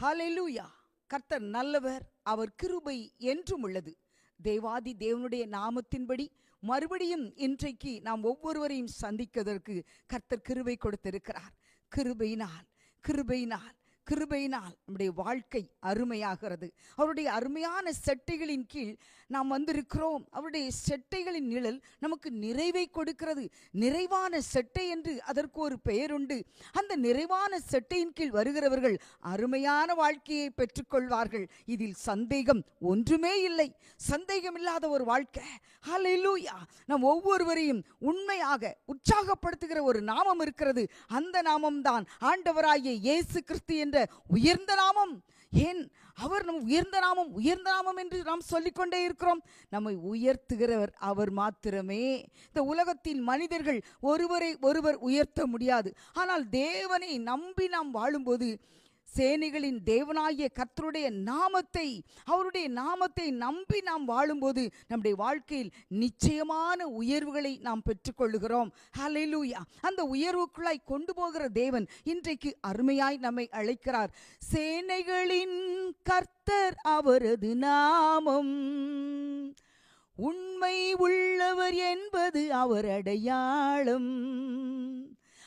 ஹalleluya. கர்த்தர் நல்லவர் அவர் கிருபை என்றும் உள்ளது. தேவாதி தேவனுடைய நாமத்தின்படி மறுபடியும் இன்றைக்கு நாம் ஒவ்வொருவரையும் சந்திக்கதற்கு கர்த்தர் கிருபை கொடுத்திருக்கிறார். கிருபையினால் கிருபையினால் கிருபையினால் நம்முடைய வாழ்க்கை அருமையாகிறது. அவருடைய அருமையான செட்டைகளின் கீழ் நாம் வந்திருக்கிறோம். அவருடைய செட்டைகளின் நிழல் நமக்கு நிறைவை கொடுக்கிறது. நிறைவான செட்டை என்று அதற்கு ஒரு பெயருண்டு. அந்த நிறைவான செட்டையின் கீழ் வருகிறவர்கள் அருமையான வாழ்க்கையை பெற்றுக்கொள்வார்கள். இதில் சந்தேகம் ஒன்றுமே இல்லை. சந்தேகம் இல்லாத ஒரு வாழ்க்கை. லூயா நம் ஒவ்வொருவரையும் உண்மையாக உற்சாகப்படுத்துகிற ஒரு நாமம் இருக்கிறது. அந்த நாமம்தான் ஆண்டவராகிய இயேசு கிறிஸ்து என்று உயர்ந்த நாமம். ஏன்? அவர் நம் உயர்ந்த நாமம் உயர்ந்த நாமம் என்று நாம் சொல்லிக்கொண்டே இருக்கிறோம். நம்மை உயர்த்துகிறவர் அவர் மாத்திரமே. இந்த உலகத்தில் மனிதர்கள் ஒருவரை ஒருவர் உயர்த்த முடியாது. ஆனால் தேவனை நம்பி நாம் வாழும்போது சேனைகளின் தேவனாகிய கர்த்தருடைய நாமத்தை அவருடைய நாமத்தை நம்பி நாம் வாழும்போது நம்முடைய வாழ்க்கையில் நிச்சயமான உயர்வுகளை நாம் பெற்றுக்கொள்ளுகிறோம். ஹலெலூயா அந்த உயர்வுக்குள்ளாய் கொண்டு போகிற தேவன் இன்றைக்கு அருமையாய் நம்மை அழைக்கிறார். சேனைகளின் கர்த்தர் அவரது நாமம். உண்மை உள்ளவர் என்பது அவர் அடையாளம்.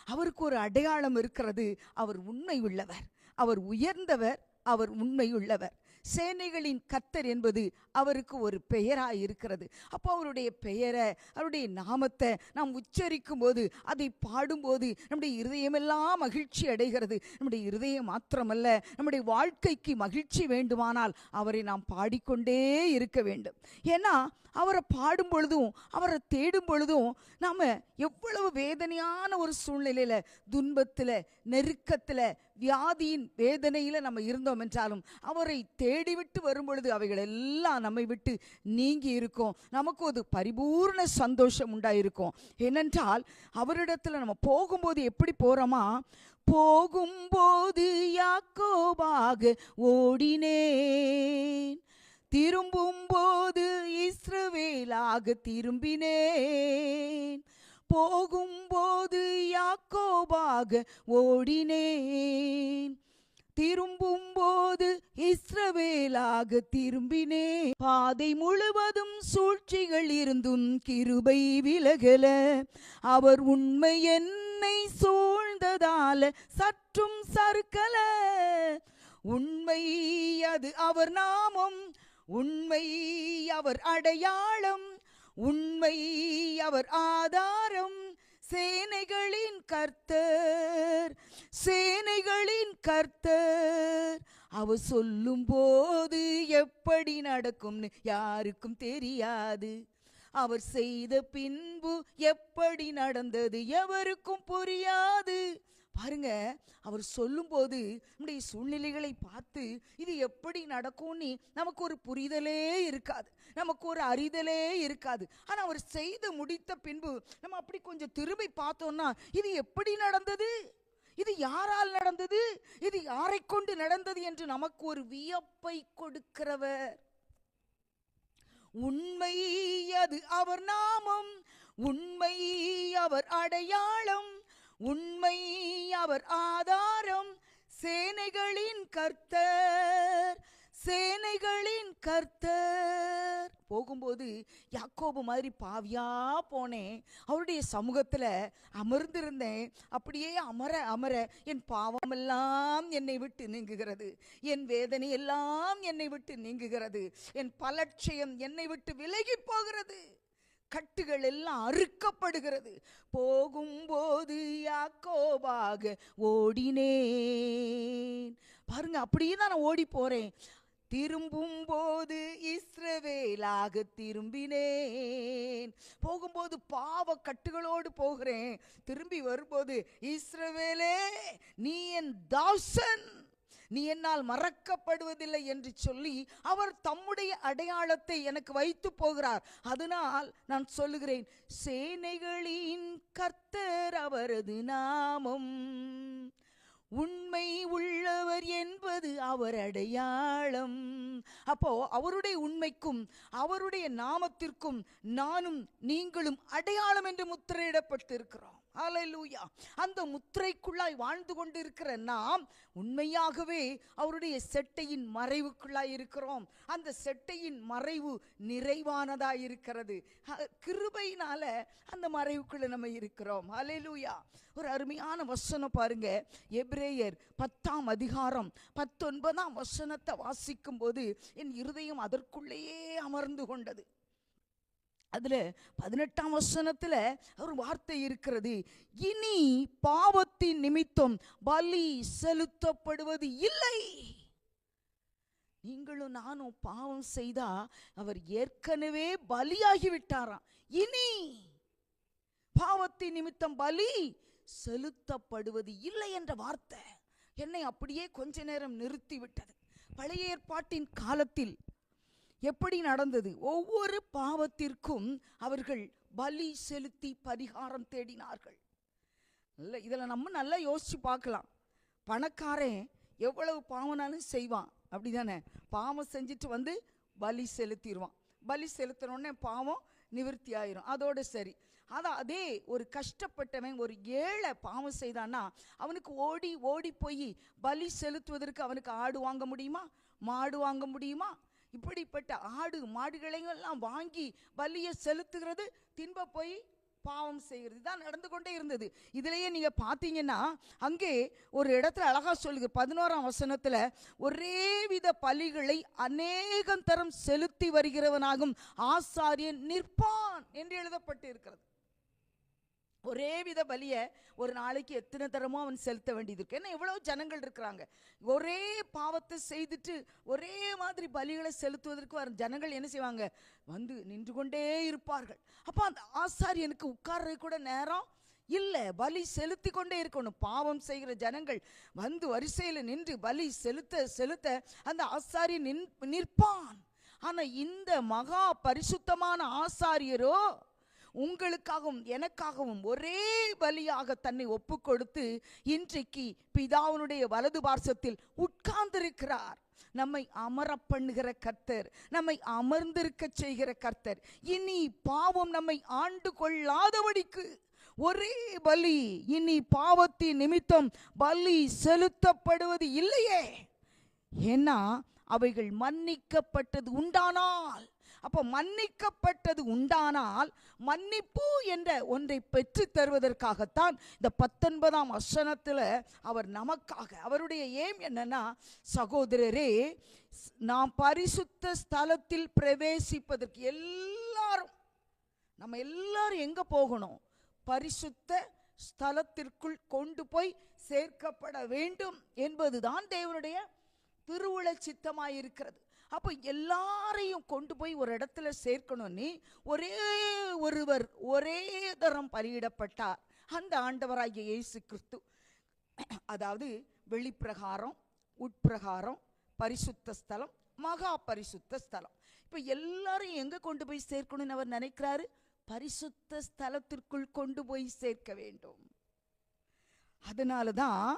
அவருக்கு ஒரு அடையாளம் இருக்கிறது. அவர் உண்மை உள்ளவர். அவர் உயர்ந்தவர் அவர் உண்மையுள்ளவர். சேனைகளின் கத்தர் என்பது அவருக்கு ஒரு பெயராக இருக்கிறது. அப்போ அவருடைய பெயரை அவருடைய நாமத்தை நாம் உச்சரிக்கும் போது அதை பாடும்போது நம்முடைய இருதயமெல்லாம் மகிழ்ச்சி அடைகிறது. நம்முடைய இருதயம் மாத்திரமல்ல நம்முடைய வாழ்க்கைக்கு மகிழ்ச்சி வேண்டுமானால் அவரை நாம் பாடிக்கொண்டே இருக்க வேண்டும். ஏன்னா அவரை பாடும் பொழுதும் அவரை தேடும் பொழுதும் நாம் எவ்வளவு வேதனையான ஒரு சூழ்நிலையில் துன்பத்தில் நெருக்கத்தில் வியாதியின் வேதனையில் நம்ம இருந்தோம் என்றாலும் அவரை தேடிவிட்டு வரும்பொழுது அவைகள் எல்லாம் நம்மை விட்டு நீங்கி இருக்கும். நமக்கு ஒரு பரிபூர்ண சந்தோஷம் உண்டாயிருக்கும். ஏனென்றால் அவரிடத்துல நம்ம போகும்போது எப்படி போறோமா? போகும்போது யாக்கோபாக ஓடினேன். திரும்பும் போது இஸ்ரவேலாக திரும்பினேன். போகும்போது யாக்கோபாக ஓடினேன். திரும்பும் போது இஸ்ரவேலாக திரும்பினே பாதை முழுவதும் சூழ்ச்சிகள் இருந்தும் கிருபை விலகல. அவர் உண்மை என்னை சூழ்ந்ததால சற்றும் சறுக்கல. உண்மை அது அவர் நாமம் உண்மை அவர் அடையாளம். உண்மை அவர் ஆதாரம் சேனைகளின் கர்த்தர் சேனைகளின் கர்த்தர். அவர் சொல்லும் போது எப்படி நடக்கும்னு யாருக்கும் தெரியாது. அவர் செய்த பின்பு எப்படி நடந்தது எவருக்கும் புரியாது. பாருங்க அவர் சொல்லும்போது நம்முடைய சூழ்நிலைகளை பார்த்து இது எப்படி நடக்கும்னு நமக்கு ஒரு புரிதலே இருக்காது. நமக்கு ஒரு அறிதலே இருக்காது. ஆனால் அவர் செய்து முடித்த பின்பு நம்ம அப்படி கொஞ்சம் திரும்பி பார்த்தோம்னா இது எப்படி நடந்தது? இது யாரால் நடந்தது? இது யாரை கொண்டு நடந்தது என்று நமக்கு ஒரு வியப்பை கொடுக்கிறவர். உண்மை அது அவர் நாமம் உண்மை அவர் அடையாளம். உண்மை அவர் ஆதாரம். சேனைகளின் கர்த்தர் சேனைகளின் கர்த்தர். போகும்போது யாக்கோபு மாதிரி பாவியா போனேன் அவருடைய சமூகத்தில் அமர்ந்திருந்தேன். அப்படியே அமர அமர என் பாவமெல்லாம் என்னை விட்டு நீங்குகிறது. என் வேதனை எல்லாம் என்னை விட்டு நீங்குகிறது. என் பலட்சயம் என்னை விட்டு விலகி போகிறது. கட்டுகள் எல்லாம் அறுக்கப்படுகிறது. போகும்போது யாக்கோபாக ஓடினேன். பாருங்க அப்படியே தான் நான் ஓடி போறேன். திரும்பும் போது இஸ்ரவேலாக திரும்பினேன். போகும்போது பாவ கட்டுகளோடு போகிறேன். திரும்பி வரும்போது இஸ்ரவேலே நீ என் தாசன். நீ என்னால் மறக்கப்படுவதில்லை என்று சொல்லி அவர் தம்முடைய அடையாளத்தை எனக்கு வைத்து போகிறார். அதனால் நான் சொல்லுகிறேன் சேனைகளின் கர்த்தர் அவரது நாமம். உண்மை உள்ளவர் என்பது அவர் அடையாளம். அப்போ அவருடைய உண்மைக்கும் அவருடைய நாமத்திற்கும் நானும் நீங்களும் அடையாளம் என்று முத்திரையிடப்பட்டிருக்கிறோம். ஹalleluya. அந்த முத்திரைக்குள்ளாய் வாழ்ந்து கொண்டிருக்கிற நாம் உண்மையாகவே அவருடைய செட்டையின் மறைவுக்குள்ளாய் இருக்கிறோம். அந்த செட்டையின் மறைவு நிறைவானதாக இருக்கிறது. கிருபையினால அந்த மறைவுக்குள்ள நம்ம இருக்கிறோம். ஹalleluya. ஒரு அருமையான வசனம் பாருங்க. எப்ரேயர் பத்தாம் அதிகாரம் பத்தொன்பதாம் வசனத்தை வாசிக்கும் போது என் இருதயம் அதற்குள்ளேயே அமர்ந்து கொண்டது. அதுல பதினெட்டாம் வசனத்தில் ஒரு வார்த்தை இருக்கிறது. இனி பாவத்தின் நிமித்தம் பலி செலுத்தப்படுவது இல்லை. நீங்களும் நானும் பாவம் செய்தா அவர் ஏற்கனவே பலியாகி விட்டாராம். இனி பாவத்தின் நிமித்தம் பலி செலுத்தப்படுவது இல்லை என்ற வார்த்தை என்னை அப்படியே கொஞ்ச நேரம் நிறுத்தி விட்டது பழைய ஏற்பாட்டின் காலத்தில் எப்படி நடந்தது? ஒவ்வொரு பாவத்திற்கும் அவர்கள் பலி செலுத்தி பரிகாரம் தேடினார்கள். நல்ல இதில் நம்ம நல்லா யோசிச்சு பார்க்கலாம். பணக்காரன் எவ்வளவு பாவனாலும் செய்வான். அப்படிதானே? பாவம் செஞ்சுட்டு வந்து பலி செலுத்திடுவான் பலி செலுத்தினோடனே பாவம் நிவர்த்தி ஆயிரும். அதோட சரி. அதான் அதே ஒரு கஷ்டப்பட்டவன் ஒரு ஏழை பாவம் செய்தான்னா அவனுக்கு ஓடி ஓடி போய் பலி செலுத்துவதற்கு அவனுக்கு ஆடு வாங்க முடியுமா? மாடு வாங்க முடியுமா? இப்படிப்பட்ட ஆடு மாடுகளையும் எல்லாம் வாங்கி பலியை செலுத்துகிறது தின்ப போய் பாவம் செய்கிறது. தான் நடந்து கொண்டே இருந்தது. இதுலேயே நீங்கள் பார்த்தீங்கன்னா அங்கே ஒரு இடத்துல அழகாக சொல்லுது. பதினோராம் வசனத்தில் ஒரே வித பலிகளை அநேகம் தரம் செலுத்தி வருகிறவனாகும் ஆசாரியன் நிற்பான் என்று எழுதப்பட்டு இருக்கிறது ஒரே வித பலியை ஒரு நாளைக்கு எத்தனை தரமோ அவன் செலுத்த வேண்டியது இருக்கு ஏன்னா எவ்வளோ ஜனங்கள் இருக்கிறாங்க. ஒரே பாவத்தை செய்துட்டு ஒரே மாதிரி பலிகளை செலுத்துவதற்கு வர ஜனங்கள் என்ன செய்வாங்க? வந்து நின்று கொண்டே இருப்பார்கள். அப்போ அந்த ஆசாரியனுக்கு உட்கார்றது கூட நேரம் இல்லை. பலி செலுத்தி கொண்டே இருக்கணும். பாவம் செய்கிற ஜனங்கள் வந்து வரிசையில் நின்று பலி செலுத்த செலுத்த அந்த ஆசாரி நின் நிற்பான். ஆனா இந்த மகா பரிசுத்தமான ஆசாரியரோ உங்களுக்காகவும் எனக்காகவும் ஒரே பலியாக தன்னை ஒப்பு கொடுத்து இன்றைக்கு பிதாவினுடைய வலது பார்சத்தில் உட்கார்ந்திருக்கிறார். நம்மை அமர பண்ணுகிற கர்த்தர் நம்மை அமர்ந்திருக்க செய்கிற கர்த்தர். இனி பாவம் நம்மை ஆண்டு கொள்ளாதபடிக்கு ஒரே பலி இனி பாவத்தின் நிமித்தம் பலி செலுத்தப்படுவது இல்லையே. ஏன்னா அவைகள் மன்னிக்கப்பட்டது உண்டானால் அப்போ மன்னிக்கப்பட்டது உண்டானால் மன்னிப்பு என்ற ஒன்றை பெற்று தருவதற்காகத்தான் இந்த பத்தொன்பதாம் வசனத்தில் அவர் நமக்காக அவருடைய ஏம் என்னன்னா சகோதரரே நாம் பரிசுத்த ஸ்தலத்தில் பிரவேசிப்பதற்கு எல்லாரும் நம்ம எல்லாரும் எங்க போகணும்? பரிசுத்த ஸ்தலத்திற்குள் கொண்டு போய் சேர்க்கப்பட வேண்டும் என்பதுதான் தேவனுடைய திருவுள சித்தமாயிருக்கிறது. அப்போ எல்லாரையும் கொண்டு போய் ஒரு இடத்துல சேர்க்கணும்னு ஒரே ஒருவர் ஒரே தரம் பலியிடப்பட்டார். அந்த ஆண்டவராகிய இயேசு கிறிஸ்து. அதாவது வெளிப்பிரகாரம் உட்பிரகாரம் பரிசுத்த ஸ்தலம் மகா பரிசுத்த ஸ்தலம். இப்போ எல்லாரும் எங்க கொண்டு போய் சேர்க்கணும்னு அவர் நினைக்கிறாரு? பரிசுத்த ஸ்தலத்திற்குள் கொண்டு போய் சேர்க்க வேண்டும். அதனால தான்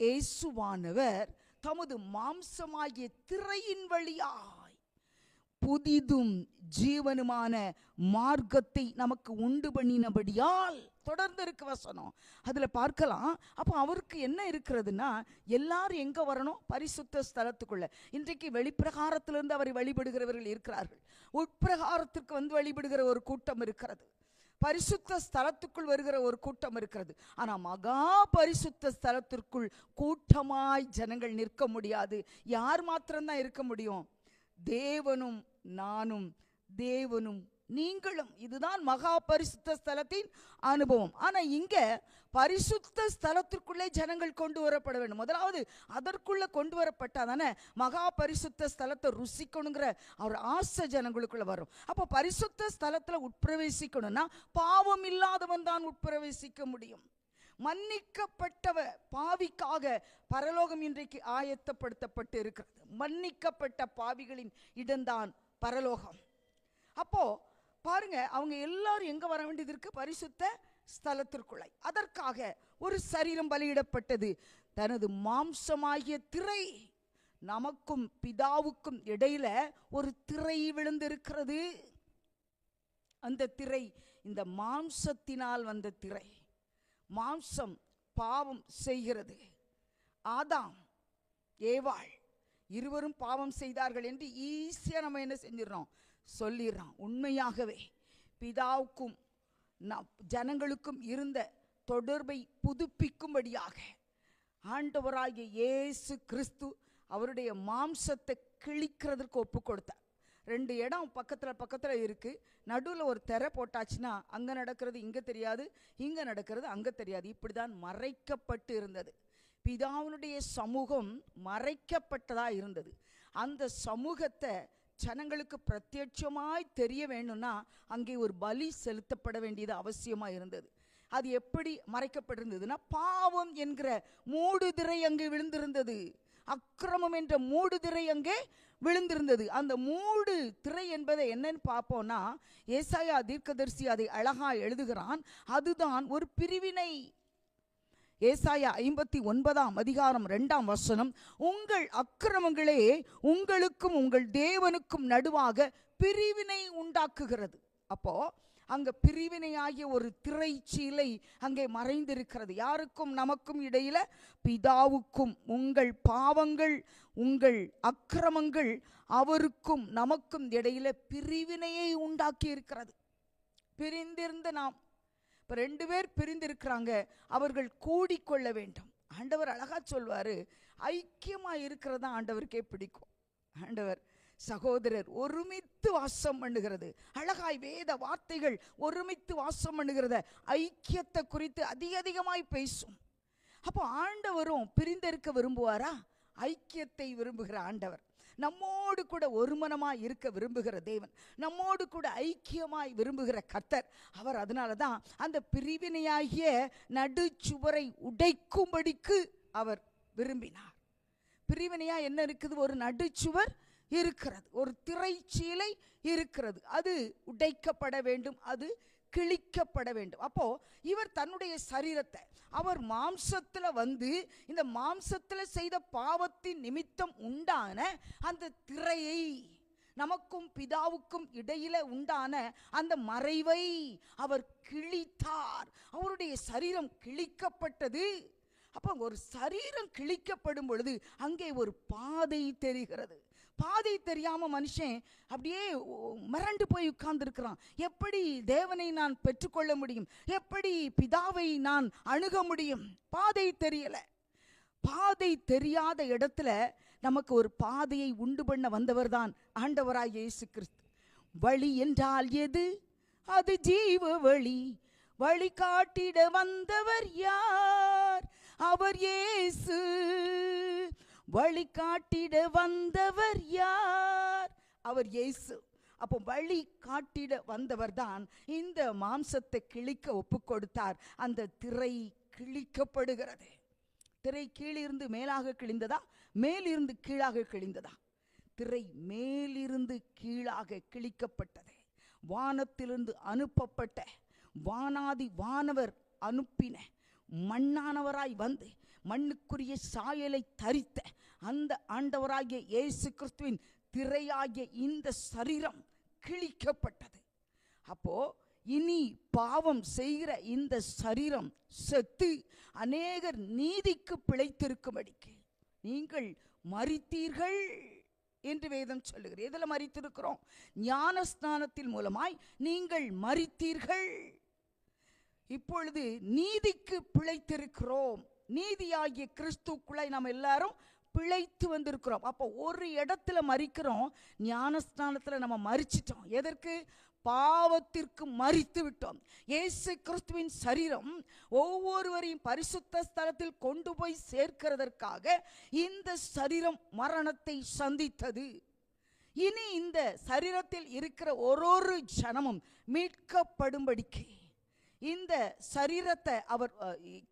இயேசுவானவர் தமது மாம்சமாகிய திரையின் வழியாய் புதிதும் ஜீவனுமான மார்க்கத்தை நமக்கு உண்டு பண்ணினபடியால் தொடர்ந்து இருக்கு வசனம். அதில் பார்க்கலாம். அப்போ அவருக்கு என்ன இருக்கிறதுனா எல்லாரும் எங்கே வரணும்? பரிசுத்த ஸ்தலத்துக்குள்ள. இன்றைக்கு வெளிப்பிரகாரத்திலிருந்து அவரை வழிபடுகிறவர்கள் இருக்கிறார்கள். உட்பிரகாரத்திற்கு வந்து வழிபடுகிற ஒரு கூட்டம் இருக்கிறது. பரிசுத்த ஸ்தலத்துக்குள் வருகிற ஒரு கூட்டம் இருக்கிறது. ஆனா மகா பரிசுத்த ஸ்தலத்திற்குள் கூட்டமாய் ஜனங்கள் நிற்க முடியாது. யார் மாத்திரம்தான் இருக்க முடியும்? தேவனும் நானும் தேவனும் நீங்களும் இதுதான் மகா பரிசுத்த ஸ்தலத்தின் அனுபவம். ஆனா இங்க பரிசுத்த ஸ்தலத்திற்குள்ளே ஜனங்கள் கொண்டு வரப்பட வேண்டும். முதலாவது அதற்குள்ள கொண்டு வரப்பட்டாதானே மகா பரிசுத்த ஸ்தலத்தை ருசிக்கணுங்கிற அவர் ஆசை ஜனங்களுக்குள்ள வரும். அப்போ பரிசுத்த ஸ்தலத்துல உட்பிரவேசிக்கணும்னா பாவம் இல்லாதவன் தான் உட்பிரவேசிக்க முடியும். மன்னிக்கப்பட்டவ பாவிக்காக பரலோகம் இன்றைக்கு ஆயத்தப்படுத்தப்பட்டு இருக்கிறது. மன்னிக்கப்பட்ட பாவிகளின் இடம்தான் பரலோகம். அப்போ பாருங்க அவங்க எல்லாரும் எங்க வர வேண்டியது இருக்கு? பரிசுத்த ஸ்தலத்திற்குள்ளே. அதற்காக ஒரு சரீரம் பலியிடப்பட்டது. தனது மாம்சமாகிய திரை நமக்கும் பிதாவுக்கும் இடையில ஒரு திரை விழுந்திருக்கிறது. அந்த திரை இந்த மாம்சத்தினால் வந்த திரை. மாம்சம் பாவம் செய்கிறது. ஆதாம் ஏவாள் இருவரும் பாவம் செய்தார்கள் என்று ஈஸியாக நம்ம என்ன செஞ்சிடறோம்? சொல்லிடுறான் உண்மையாகவே பிதாவுக்கும் ந- ஜனங்களுக்கும் இருந்த தொடர்பை புதுப்பிக்கும்படியாக ஆண்டவராகிய இயேசு கிறிஸ்து அவருடைய மாம்சத்தை கிழிக்கிறதுக்கு ஒப்பு கொடுத்தார் ரெண்டு இடம் பக்கத்தில் பக்கத்தில் இருக்கு. நடுவில் ஒரு திரை போட்டாச்சுன்னா அங்கே நடக்கிறது இங்கே தெரியாது இங்கே நடக்கிறது அங்கே தெரியாது. இப்படி தான் மறைக்கப்பட்டு இருந்தது. பிதாவினுடைய சமூகம் மறைக்கப்பட்டதாக இருந்தது. அந்த சமூகத்தை ஜனங்களுக்கு பிரத்யட்சமாய் தெரிய வேணும்னா அங்கே ஒரு பலி செலுத்தப்பட வேண்டியது அவசியமாக இருந்தது. அது எப்படி மறைக்கப்பட்டிருந்ததுன்னா பாவம் என்கிற மூடுதிரை அங்கே விழுந்திருந்தது. அக்கிரமம் என்ற மூடு திரை அங்கே விழுந்திருந்தது. அந்த மூடு திரை என்பதை என்னன்னு பார்ப்போம்னா ஏசாயா தீர்க்கதர்சி அதை அழகா எழுதுகிறான். அதுதான் ஒரு பிரிவினை. ஏசாயா ஐம்பத்தி ஒன்பதாம் அதிகாரம் ரெண்டாம் வசனம் உங்கள் அக்கிரமங்களே உங்களுக்கும் உங்கள் தேவனுக்கும் நடுவாக பிரிவினை உண்டாக்குகிறது. அப்போ அங்க பிரிவினையாகிய ஒரு திரைச்சீலை அங்கே மறைந்திருக்கிறது. யாருக்கும் நமக்கும் இடையில? பிதாவுக்கும். உங்கள் பாவங்கள் உங்கள் அக்கிரமங்கள் அவருக்கும் நமக்கும் இடையில பிரிவினையை உண்டாக்கி இருக்கிறது பிரிந்திருந்த நாம் இப்போ ரெண்டு பேர் பிரிந்திருக்கிறாங்க. அவர்கள் கூடிக்கொள்ள வேண்டும். ஆண்டவர் அழகா சொல்வாரு. ஐக்கியமா இருக்கிறது தான் ஆண்டவருக்கே பிடிக்கும். ஆண்டவர் சகோதரர் ஒருமித்து வாசம் பண்ணுகிறது. அழகாய் வேத வார்த்தைகள் ஒருமித்து வாசம் பண்ணுகிறத ஐக்கியத்தை குறித்து அதிக அதிகமாய் பேசும். அப்போ ஆண்டவரும் பிரிந்திருக்க விரும்புவாரா? ஐக்கியத்தை விரும்புகிற ஆண்டவர். நம்மோடு கூட ஒருமனமாக இருக்க விரும்புகிற தேவன் நம்மோடு கூட ஐக்கியமாய் விரும்புகிற கர்த்தர் அவர் அதனால தான் அந்த பிரிவினையாகிய நடுச்சுவரை உடைக்கும்படிக்கு அவர் விரும்பினார். பிரிவினையாக என்ன இருக்குது? ஒரு நடுச்சுவர் இருக்கிறது ஒரு திரைச்சீலை இருக்கிறது அது உடைக்கப்பட வேண்டும் அது கிழிக்கப்பட வேண்டும். அப்போ இவர் தன்னுடைய சரீரத்தை அவர் மாம்சத்துல வந்து இந்த மாம்சத்துல செய்த பாவத்தின் நிமித்தம் உண்டான அந்த திரையை நமக்கும் பிதாவுக்கும் இடையில உண்டான அந்த மறைவை அவர் கிழித்தார். அவருடைய சரீரம் கிழிக்கப்பட்டது. அப்போ ஒரு சரீரம் கிழிக்கப்படும் பொழுது அங்கே ஒரு பாதை தெரிகிறது. பாதை தெரியாம மனுஷன் அப்படியே மிரண்டு போய் உட்கார்ந்துருக்கிறான். எப்படி தேவனை நான் பெற்றுக்கொள்ள முடியும்? எப்படி பிதாவை நான் அணுக முடியும்? பாதை தெரியலை. பாதை தெரியாத இடத்துல நமக்கு ஒரு பாதையை உண்டு பண்ண வந்தவர் தான் ஆண்டவராய் இயேசு கிறிஸ்து. வழி என்றால் எது? அது ஜீவ வழி. வழி காட்டிட வந்தவர் யார்? அவர் இயேசு. வழிகாட்டிட வந்தவர் யார்? அவர் இயேசு. அப்போ வழி காட்டிட வந்தவர் தான் இந்த மாம்சத்தை கிழிக்க ஒப்பு கொடுத்தார் அந்த திரை கிழிக்கப்படுகிறது. திரை கீழிருந்து மேலாக கிழிந்ததா? மேலிருந்து கீழாக கிழிந்ததா? திரை மேலிருந்து கீழாக கிழிக்கப்பட்டது. வானத்திலிருந்து அனுப்பப்பட்ட வானாதி வானவர் அனுப்பின மண்ணானவராய் வந்து மண்ணுக்குரிய சாயலை தரித்த அந்த ஆண்டவராகிய இயேசு கிறிஸ்துவின் திரையாகிய இந்த சரீரம் கிழிக்கப்பட்டது. அப்போ இனி பாவம் செய்கிற இந்த சரீரம் செத்து அநேகர் நீதிக்கு பிழைத்திருக்கும்படிக்கு நீங்கள் மறித்தீர்கள் என்று வேதம் சொல்லுகிறது. எதில் மரித்திருக்கிறோம்? ஞானஸ்நானத்தின் மூலமாய் நீங்கள் மறித்தீர்கள் இப்பொழுது நீதிக்கு பிழைத்திருக்கிறோம். நீதியாகிய கிறிஸ்துக்குள்ளே நாம் எல்லாரும் பிழைத்து வந்திருக்கிறோம். அப்போ ஒரு இடத்துல மறிக்கிறோம். ஞானஸ்தானத்தில் நம்ம மறிச்சிட்டோம். எதற்கு? பாவத்திற்கு மறித்து விட்டோம். இயேசு கிறிஸ்துவின் சரீரம் ஒவ்வொருவரையும் பரிசுத்த ஸ்தலத்தில் கொண்டு போய் சேர்க்கிறதற்காக இந்த சரீரம் மரணத்தை சந்தித்தது. இனி இந்த சரீரத்தில் இருக்கிற ஒரு ஒரு ஜனமும் மீட்கப்படும்படிக்கு இந்த சரீரத்தை அவர்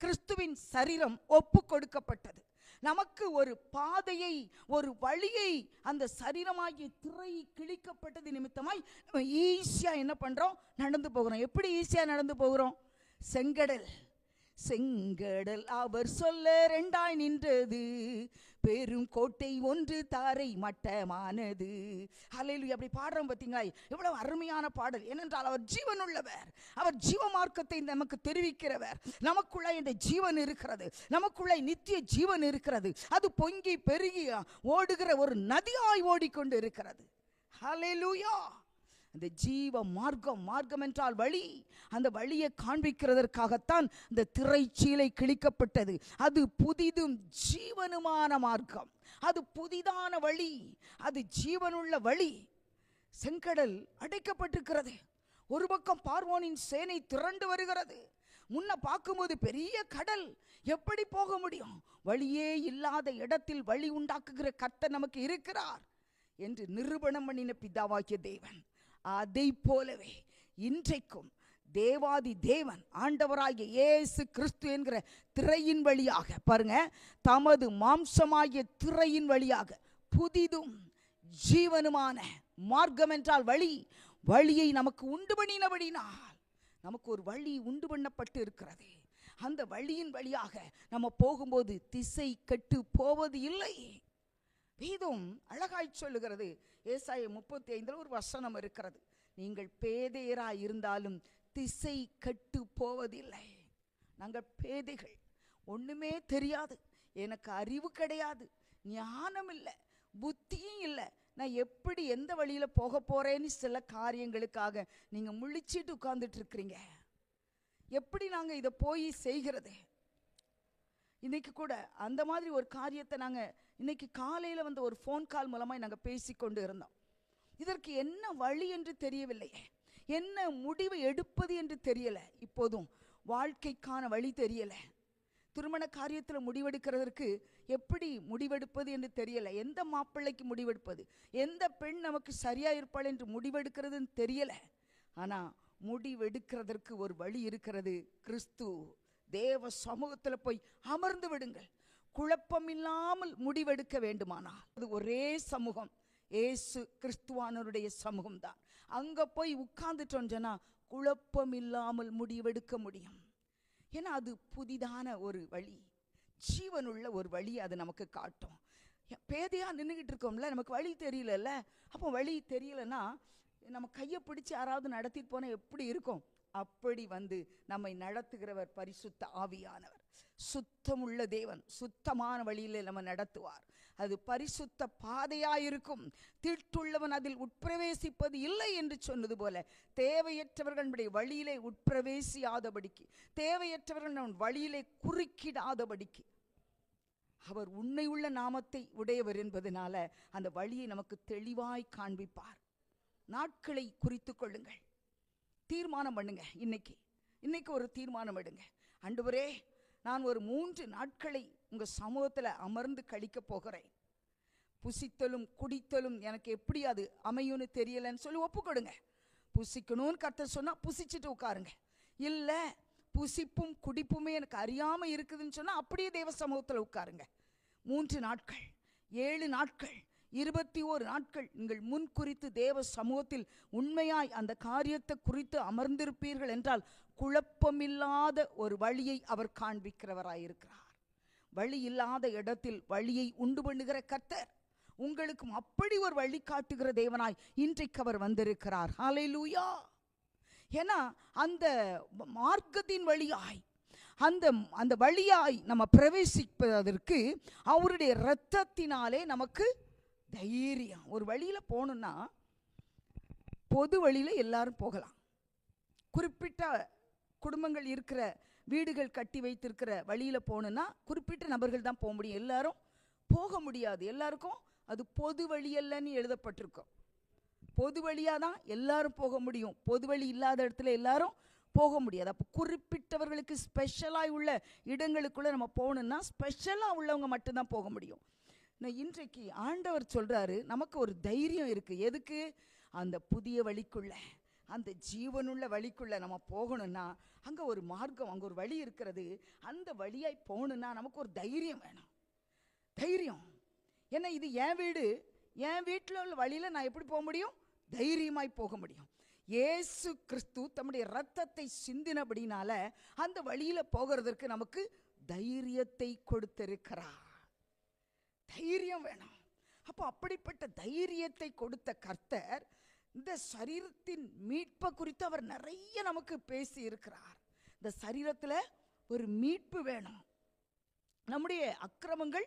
கிறிஸ்துவின் சரீரம் ஒப்பு கொடுக்கப்பட்டது. நமக்கு ஒரு பாதையை ஒரு வழியை அந்த சரீரமாகிய திரை கிழிக்கப்பட்டது நிமித்தமாய் நம்ம ஈஸியா என்ன பண்றோம்? நடந்து போகிறோம். எப்படி ஈஸியாக நடந்து போகிறோம்? செங்கடல். செங்கடல் அவர் சொல்ல ரெண்டாய் நின்றது. பெரும் கோட்டை ஒன்று தாரை மட்டமானது. அலையிலு அப்படி பாடுறோம் பார்த்தீங்களா எவ்வளவு அருமையான பாடல். ஏனென்றால் அவர் ஜீவனுள்ளவர். அவர் ஜீவ மார்க்கத்தை நமக்கு தெரிவிக்கிறவர். நமக்குள்ளே இந்த ஜீவன் இருக்கிறது. நமக்குள்ளே நித்திய ஜீவன் இருக்கிறது. அது பொங்கி பெருகி ஓடுகிற ஒரு நதியாய் ஓடிக்கொண்டு இருக்கிறது. ஹalleluya. அந்த ஜீவ மார்க்கம் மார்க்கம் என்றால் வழி. அந்த வழியை காண்பிக்கிறதற்காகத்தான் இந்த திரைச்சீலை கிழிக்கப்பட்டது. அது புதிதும் ஜீவனுமான மார்க்கம். அது புதிதான வழி. அது ஜீவனுள்ள வழி. செங்கடல் அடைக்கப்பட்டிருக்கிறது. ஒரு பக்கம் பார்வோனின் சேனை திரண்டு வருகிறது. முன்ன பார்க்கும்போது பெரிய கடல். எப்படி போக முடியும்? வழியே இல்லாத இடத்தில் வழி உண்டாக்குகிற கர்த்தர் நமக்கு இருக்கிறார் என்று நிரூபணம் பண்ணின பிதாவாகிய தேவன். அதை போலவே இன்றைக்கும் தேவாதி தேவன் ஆண்டவராகிய இயேசு கிறிஸ்து என்கிற திரையின் வழியாக பாருங்க தமது மாம்சமாகிய திரையின் வழியாக புதிதும் ஜீவனுமான மார்க்கம் என்றால் வழி வழியை நமக்கு உண்டு பண்ணினபடினால் நமக்கு ஒரு வழி உண்டு பண்ணப்பட்டு இருக்கிறது. அந்த வழியின் வழியாக நம்ம போகும்போது திசை கெட்டு போவது இல்லை. வேதம் அழகாய் சொல்லுகிறது. ஏசாய முப்பத்தி ஐந்தில் ஒரு வசனம் இருக்கிறது. நீங்கள் பேதையராய் இருந்தாலும் திசை கெட்டு போவதில்லை. நாங்கள் பேதைகள். ஒண்ணுமே தெரியாது. எனக்கு அறிவு கிடையாது. ஞானம் இல்லை. புத்தியும் இல்லை. நான் எப்படி எந்த வழியில போக போறேன்னு சில காரியங்களுக்காக நீங்க முழிச்சிட்டு உட்காந்துட்டு இருக்கிறீங்க. எப்படி நாங்க இதை போய் செய்கிறது? இன்னைக்கு கூட அந்த மாதிரி ஒரு காரியத்தை நாங்க இன்னைக்கு காலையில வந்து ஒரு ஃபோன் கால் மூலமா நாங்க பேசிக்கொண்டு இருந்தோம். இதற்கு என்ன வழி என்று தெரியவில்லையே என்ன முடிவு எடுப்பது என்று தெரியல. இப்போதும் வாழ்க்கைக்கான வழி தெரியல. திருமண காரியத்தில் முடிவெடுக்கிறதற்கு எப்படி முடிவெடுப்பது என்று தெரியல. எந்த மாப்பிள்ளைக்கு முடிவெடுப்பது? எந்த பெண் நமக்கு சரியா இருப்பாள் என்று முடிவெடுக்கிறதுன்னு தெரியல. ஆனா முடிவெடுக்கிறதற்கு ஒரு வழி இருக்கிறது கிறிஸ்து. தேவ சமூகத்தில் போய் அமர்ந்து விடுங்கள். குழப்பம் இல்லாமல் முடிவெடுக்க வேண்டுமானால். அது ஒரே சமூகம். ஏசு கிறிஸ்துவானருடைய சமூகம் தான் அங்க போய் உட்கார்ந்துட்டோம் சொன்னா குழப்பம் இல்லாமல் முடிவெடுக்க முடியும். ஏன்னா அது புதிதான ஒரு வழி. ஜீவனுள்ள ஒரு வழி அது நமக்கு காட்டும். பேதையாக பேதையா நின்றுக்கிட்டு இருக்கோம்ல நமக்கு வழி தெரியலல்ல. அப்போ வழி தெரியலன்னா நம்ம கையை பிடிச்சு யாராவது நடத்திட்டு போனால் எப்படி இருக்கும்? அப்படி வந்து நம்மை நடத்துகிறவர் பரிசுத்த ஆவியானவர். சுத்தமுள்ள தேவன் சுத்தமான வழியில் நம்ம நடத்துவார். அது பரிசுத்த பாதையாயிருக்கும். தீட்டுள்ளவன் அதில் உட்பிரவேசிப்பது இல்லை என்று சொன்னது போல தேவையற்றவர்களுடைய வழியிலே உட்பிரவேசியாதபடிக்கு தேவையற்றவர்கள் நம் வழியிலே குறுக்கிடாதபடிக்கு அவர் உண்மை உள்ள நாமத்தை உடையவர் என்பதனால அந்த வழியை நமக்கு தெளிவாய் காண்பிப்பார். நாட்களை குறித்து கொள்ளுங்கள். தீர்மானம் பண்ணுங்க இன்னைக்கு. இன்னைக்கு ஒரு தீர்மானம் எடுங்க. அண்டுவரே நான் ஒரு மூன்று நாட்களை உங்க சமூகத்துல அமர்ந்து கழிக்க போகிறேன். புசித்தலும் குடித்தலும் எனக்கு எப்படி அது அமையும்னு தெரியலன்னு சொல்லி ஒப்புக்கொடுங்க. புசிக்கணும்னு கர்த்தர் சொன்னால் புசிச்சிட்டு உட்காருங்க. இல்லை புசிப்பும் குடிப்புமே எனக்கு அறியாமல் இருக்குதுன்னு சொன்னால் அப்படியே தேவ சமூகத்தில் உட்காருங்க. மூன்று நாட்கள் ஏழு நாட்கள் இருபத்தி ஓரு நாட்கள் நீங்கள் முன் குறித்து தேவ சமூகத்தில் உண்மையாய் அந்த காரியத்தை குறித்து அமர்ந்திருப்பீர்கள் என்றால் குழப்பமில்லாத ஒரு வழியை அவர் காண்பிக்கிறவராயிருக்கிறார். வழி இல்லாத இடத்தில் வழியை உண்டு பண்ணுகிற கர்த்தர். உங்களுக்கும் அப்படி ஒரு வழி காட்டுகிற தேவனாய் இன்றைக்கு அவர் வந்திருக்கிறார். ஹalleluya. ஏன்னா அந்த மார்க்கத்தின் வழியாய் அந்த அந்த வழியாய் நம்ம பிரவேசிப்பதற்கு அவருடைய இரத்தத்தினாலே நமக்கு தைரியம். ஒரு வழியில போகணுன்னா பொது வழியில எல்லாரும் போகலாம். குறிப்பிட்ட குடும்பங்கள் இருக்கிற வீடுகள் கட்டி வைத்திருக்கிற வழியில போகணுன்னா குறிப்பிட்ட நபர்கள் தான் போக முடியும். எல்லாரும் போக முடியாது. எல்லாருக்கும் அது பொது வழியல்லன்னு எழுதப்பட்டிருக்கோம். எழுதப்பட்டிருக்கும் பொது வழியாக தான் எல்லாரும் போக முடியும். பொது வழி இல்லாத இடத்துல எல்லாரும் போக முடியாது. அப்போ குறிப்பிட்டவர்களுக்கு ஸ்பெஷலாக உள்ள இடங்களுக்குள்ள நம்ம போகணுன்னா ஸ்பெஷலாக உள்ளவங்க மட்டும்தான் போக முடியும். நான் இன்றைக்கு ஆண்டவர் சொல்றாரு நமக்கு ஒரு தைரியம் இருக்கு. எதுக்கு? அந்த புதிய வழிக்குள்ள அந்த ஜீவனுள்ள வழிக்குள்ள நம்ம போகணும்னா அங்கே ஒரு மார்க்கம் அங்க ஒரு வழி இருக்கிறது. அந்த வழியாய் போகணுன்னா நமக்கு ஒரு தைரியம் வேணும். தைரியம். ஏன்னா இது என் வீடு. என் வீட்டில் உள்ள வழியில் நான் எப்படி போக முடியும்? தைரியமாய் போக முடியும். இயேசு கிறிஸ்து தம்முடைய ரத்தத்தை சிந்தினபடினால அந்த வழியில போகிறதற்கு நமக்கு தைரியத்தை கொடுத்திருக்கிறார். தைரியம் வேணும். அப்போ அப்படிப்பட்ட தைரியத்தை கொடுத்த கர்த்தர் இந்த சரீரத்தின் மீட்பை குறித்து அவர் நிறைய நமக்கு பேசி இருக்கிறார். இந்த சரீரத்தில் ஒரு மீட்பு வேணும். நம்முடைய அக்கிரமங்கள்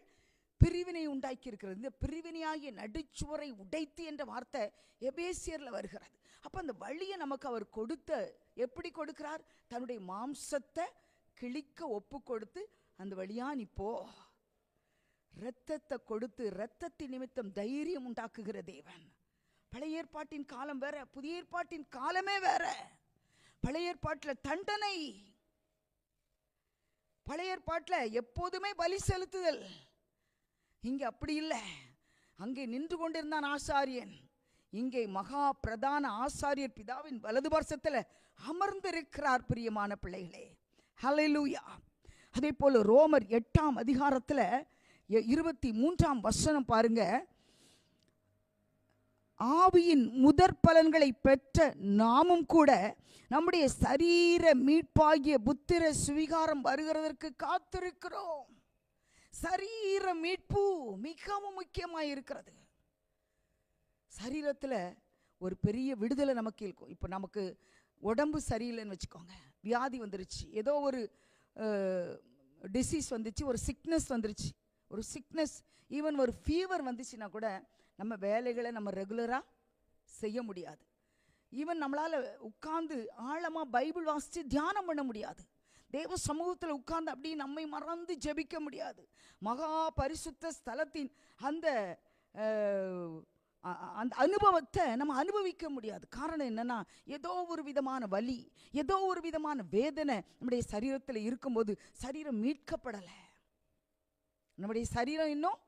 பிரிவினை உண்டாக்கி இருக்கிறது இந்த பிரிவினையாகிய நடுச்சுவரை உடைத்து என்ற வார்த்தை எபேசியர்ல வருகிறது. அப்ப அந்த வழியை நமக்கு அவர் கொடுத்த எப்படி கொடுக்கிறார்? தன்னுடைய மாம்சத்தை கிழிக்க ஒப்பு கொடுத்து அந்த வழியா நீ போ. இரத்தத்தை கொடுத்து இரத்தத்தின் நிமித்தம் தைரியம் உண்டாக்குகிற தேவன். பழைய ஏற்பாட்டின் காலம் வேற புதிய ஏற்பாட்டின் காலமே வேற. பழைய ஏற்பாட்டில் தண்டனை. பழைய ஏற்பாட்டில் எப்போதுமே பலி செலுத்துதல். இங்கே அப்படி இல்லை. அங்கே நின்று கொண்டிருந்தான் ஆசாரியன். இங்கே மகா பிரதான ஆசாரியர் பிதாவின் வலது பார்சத்தில் அமர்ந்திருக்கிறார் பிரியமான பிள்ளைகளே. ஹalleluya அதே போல ரோமர் எட்டாம் அதிகாரத்தில் இருபத்தி மூன்றாம் வசனம் பாருங்க. ஆவியின் முதற் பலன்களை பெற்ற நாமும் கூட நம்முடைய சரீர மீட்பாகிய புத்திர சுவிகாரம் வருகிறதற்கு காத்திருக்கிறோம். சரீர மீட்பு மிகவும் முக்கியமாக இருக்கிறது சரீரத்தில் ஒரு பெரிய விடுதலை நமக்கு இருக்கும். இப்போ நமக்கு உடம்பு சரியில்லைன்னு வச்சுக்கோங்க. வியாதி வந்துருச்சு. ஏதோ ஒரு டிசீஸ் வந்துச்சு ஒரு சிக்னஸ் வந்துருச்சு. ஒரு சிக்னஸ் ஈவன் ஒரு ஃபீவர் வந்துச்சுன்னா கூட நம்ம வேலைகளை நம்ம ரெகுலராக செய்ய முடியாது. ஈவன் நம்மளால் உட்காந்து ஆழமாக பைபிள் வாசித்து தியானம் பண்ண முடியாது. தேவ சமூகத்தில் உட்கார்ந்து அப்படி நம்மை மறந்து ஜெபிக்க முடியாது. மகா பரிசுத்த ஸ்தலத்தின் அந்த அந்த அனுபவத்தை நம்ம அனுபவிக்க முடியாது. காரணம் என்னன்னா ஏதோ ஒரு விதமான வலி ஏதோ ஒரு விதமான வேதனை நம்முடைய சரீரத்தில் இருக்கும்போது சரீரம் மீட்கப்படலை. நம்முடைய சரீரம் இன்னும்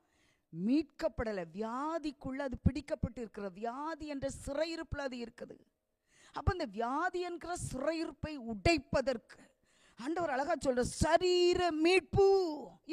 மீட்கப்படலை. வியாதிக்குள்ளே அது பிடிக்கப்பட்டு இருக்கிற வியாதி என்ற சிறையிருப்பில் அது இருக்குது. அப்போ இந்த வியாதி என்கிற சிறையிருப்பை உடைப்பதற்கு ஆண்டவர் அழகா சொல்ற சரீர மீட்பு.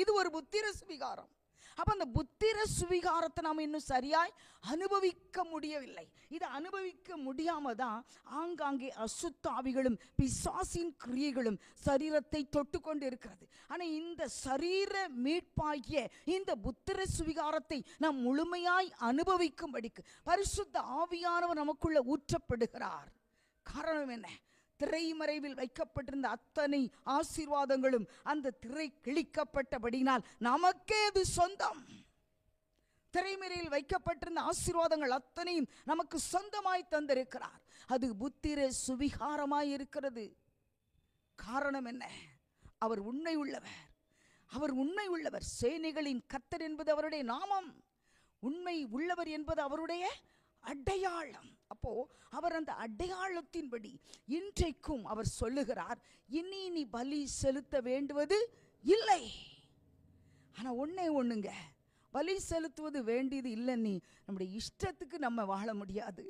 இது ஒரு புத்திர சுவிகாரம் அப்போ அந்த புத்திர சுவிகாரத்தை நாம் இன்னும் சரியாய் அனுபவிக்க முடியவில்லை. இதை அனுபவிக்க முடியாமல் தான் ஆங்காங்கே அசுத்த ஆவிகளும் பிசாசின் கிரியைகளும் சரீரத்தை தொட்டு கொண்டு இருக்கிறது ஆனால் இந்த சரீர மீட்பாகிய இந்த புத்திர சுவிகாரத்தை நாம் முழுமையாய் அனுபவிக்கும்படிக்கு பரிசுத்த ஆவியானவர் நமக்குள்ள ஊற்றப்படுகிறார். காரணம் என்ன? திரைமறைவில் வைக்கப்பட்டிருந்த அத்தனை ஆசீர்வாதங்களும் அந்த திரை கிழிக்கப்பட்டபடினால் நமக்கே அது சொந்தம். திரைமறையில் வைக்கப்பட்டிருந்த ஆசீர்வாதங்கள் அத்தனையும் நமக்கு சொந்தமாய் தந்திருக்கிறார். அது புத்திர சுவிகாரமாய் இருக்கிறது. காரணம் என்ன? அவர் உண்மை உள்ளவர். அவர் உண்மை உள்ளவர். சேனைகளின் கத்தர் என்பது அவருடைய நாமம். உண்மை உள்ளவர் என்பது அவருடைய அடையாளம். அப்போ அவர் அந்த அடையாளத்தின்படி இன்றைக்கும் அவர் சொல்லுகிறார் இனி நீ பலி செலுத்த வேண்டுவது இல்லை. ஆனால் ஒன்றே ஒன்றுங்க பலி செலுத்துவது வேண்டியது இல்லை நீ நம்முடைய இஷ்டத்துக்கு நம்ம வாழ முடியாது.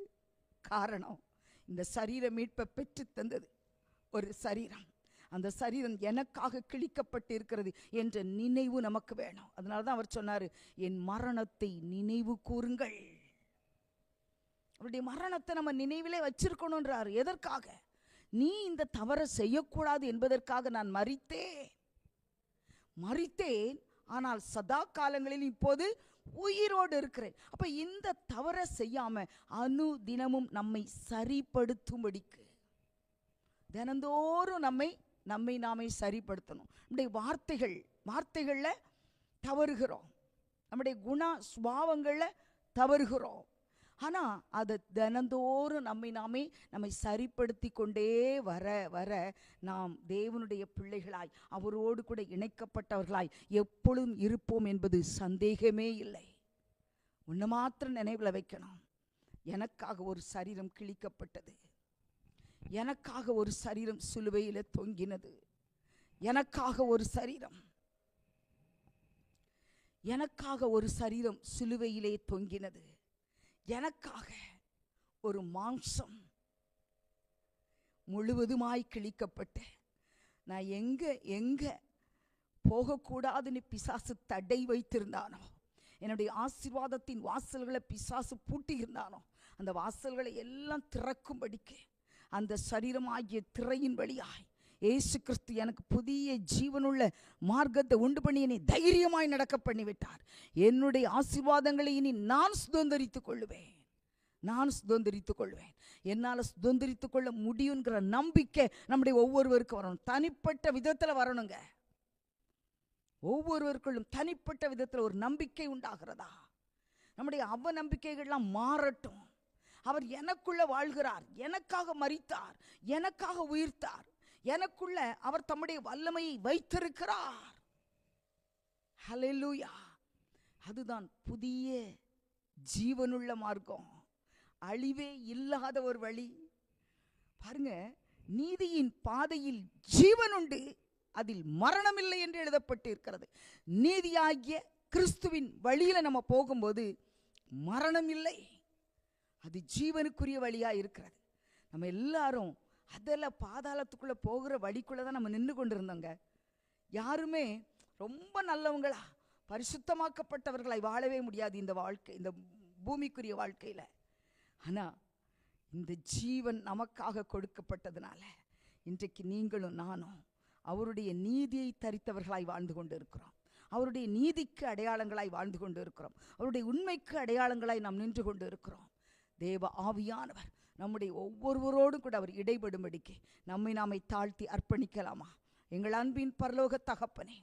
காரணம் இந்த சரீர மீட்பை பெற்று தந்தது ஒரு சரீரம். அந்த சரீரம் எனக்காக கிழிக்கப்பட்டிருக்கிறது என்ற நினைவு நமக்கு வேணும். அதனால தான் அவர் சொன்னார் என் மரணத்தை நினைவு கூறுங்கள். அவருடைய மரணத்தை நம்ம நினைவிலே வச்சிருக்கணுன்றார் எதற்காக? நீ இந்த தவறை செய்யக்கூடாது என்பதற்காக நான் மறித்தேன். மறித்தேன். ஆனால் சதா காலங்களில் இப்போது உயிரோடு இருக்கிறேன். அப்ப இந்த தவறை செய்யாம அனு தினமும் நம்மை சரிப்படுத்தும்படிக்கு தினந்தோறும் நம்மை நம்மை நாமே சரிப்படுத்தணும். நம்முடைய வார்த்தைகள் வார்த்தைகளில் தவறுகிறோம். நம்முடைய குண சுபாவங்களில் தவறுகிறோம். ஆனால் அதை தினந்தோறும் நம்மை நாமே நம்மை சரிப்படுத்தி கொண்டே வர வர நாம் தேவனுடைய பிள்ளைகளாய் அவரோடு கூட இணைக்கப்பட்டவர்களாய் எப்பொழுதும் இருப்போம் என்பது சந்தேகமே இல்லை. ஒன்று மாத்திரம் நினைவில் வைக்கணும். எனக்காக ஒரு சரீரம் கிழிக்கப்பட்டது. எனக்காக ஒரு சரீரம் சிலுவையில் தொங்கினது. எனக்காக ஒரு சரீரம். எனக்காக ஒரு சரீரம் சிலுவையிலே தொங்கினது. எனக்காக ஒரு மாம்சம் முழுவதுமாய் கிழிக்கப்பட்டு நான் எங்க எங்க போகக்கூடாதுன்னு பிசாசு தடை வைத்திருந்தானோ என்னுடைய ஆசீர்வாதத்தின் வாசல்களை பிசாசு பூட்டி இருந்தானோ அந்த வாசல்களை எல்லாம் திறக்கும்படிக்கு அந்த சரீரமாகிய திரையின் வழியாய் இயேசு கிறிஸ்து எனக்கு புதிய ஜீவனுள்ள மார்க்கத்தை உண்டு பண்ணி என்னை தைரியமாய் நடக்க பண்ணிவிட்டார். என்னுடைய ஆசீர்வாதங்களை இனி நான் சுதந்திரித்துக் கொள்ளுவேன். நான் சுதந்திரித்துக் கொள்வேன். என்னால் சுதந்திரித்துக் கொள்ள முடியுங்கிற நம்பிக்கை நம்முடைய ஒவ்வொருவருக்கும் வரணும். தனிப்பட்ட விதத்தில் வரணுங்க. ஒவ்வொருவருக்குள்ளும் தனிப்பட்ட விதத்தில் ஒரு நம்பிக்கை உண்டாகிறதா? நம்முடைய அவநம்பிக்கைகள்லாம் மாறட்டும். அவர் எனக்குள்ள வாழ்கிறார். எனக்காக மறித்தார் எனக்காக உயிர்த்தார். எனக்குள்ள அவர் தம்முடைய வல்லமையை வைத்திருக்கிறார். ஹலெலூயா அதுதான் புதிய ஜீவனுள்ள மார்க்கம். அழிவே இல்லாத ஒரு வழி. பாருங்க நீதியின் பாதையில் ஜீவன் உண்டு அதில் மரணம் இல்லை என்று எழுதப்பட்டு இருக்கிறது நீதியாகிய கிறிஸ்துவின் வழியில நம்ம போகும்போது மரணம் இல்லை அது ஜீவனுக்குரிய வழியா இருக்கிறது. நம்ம எல்லாரும் அதில் பாதாளத்துக்குள்ள போகிற வழிக்குள்ளே தான் நம்ம நின்று கொண்டிருந்தோங்க. யாருமே ரொம்ப நல்லவங்களா பரிசுத்தமாக்கப்பட்டவர்களாய் வாழவே முடியாது இந்த வாழ்க்கை இந்த பூமிக்குரிய வாழ்க்கையில. ஆனா இந்த ஜீவன் நமக்காக கொடுக்கப்பட்டதுனால இன்றைக்கு நீங்களும் நானும் அவருடைய நீதியை தரித்தவர்களாய் வாழ்ந்து கொண்டு இருக்கிறோம் அவருடைய நீதிக்கு அடையாளங்களாய் வாழ்ந்து கொண்டு இருக்கிறோம் அவருடைய உண்மைக்கு அடையாளங்களாய் நாம் நின்று கொண்டு இருக்கிறோம் தேவ ஆவியானவர் நம்முடைய ஒவ்வொருவரோடும் கூட அவர் இடைபடும்படிக்கு நம்மை நாமை தாழ்த்தி அர்ப்பணிக்கலாமா? எங்கள் அன்பின் பரலோக தகப்பனே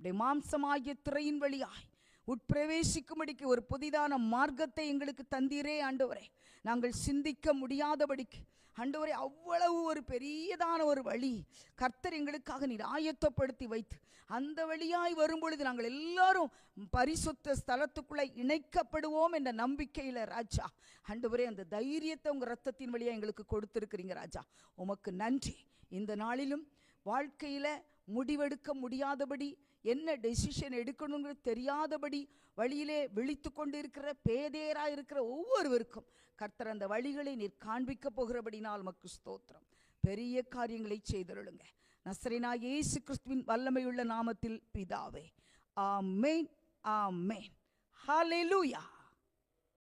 உடைய மாம்சமாகிய திரையின் வழியாய் உட்பிரவேசிக்கும்படிக்கு ஒரு புதிதான மார்க்கத்தை எங்களுக்கு தந்தீரே ஆண்டவரே. நாங்கள் சிந்திக்க முடியாதபடிக்கு ஆண்டவரே அவ்வளவு ஒரு பெரியதான ஒரு வழி கர்த்தர் எங்களுக்காக நீர் ஆயத்தப்படுத்தி வைத்து அந்த வழியாய் வரும்பொழுது நாங்கள் எல்லாரும் பரிசுத்த ஸ்தலத்துக்குள்ளே இணைக்கப்படுவோம் என்ற நம்பிக்கையில் ராஜா. ஆண்டவரே அந்த தைரியத்தை உங்கள் ரத்தத்தின் வழியாக எங்களுக்கு கொடுத்துருக்குறீங்க ராஜா. உமக்கு நன்றி. இந்த நாளிலும் வாழ்க்கையில் முடிவெடுக்க முடியாதபடி என்ன டெசிஷன் எடுக்கணுங்கிறது தெரியாதபடி வழியிலே விழித்து கொண்டிருக்கிற பேதேராக இருக்கிற ஒவ்வொருவருக்கும் கர்த்தர் அந்த வழிகளை நீர் காண்பிக்க போகிறபடினால் உமக்கு ஸ்தோத்திரம். பெரிய காரியங்களை செய்தருளுங்க. நசரினா இயேசு கிறிஸ்துவின் வல்லமையுள்ள நாமத்தில் பிதாவே. ஆமேன் ஆமேன். ஹalleluya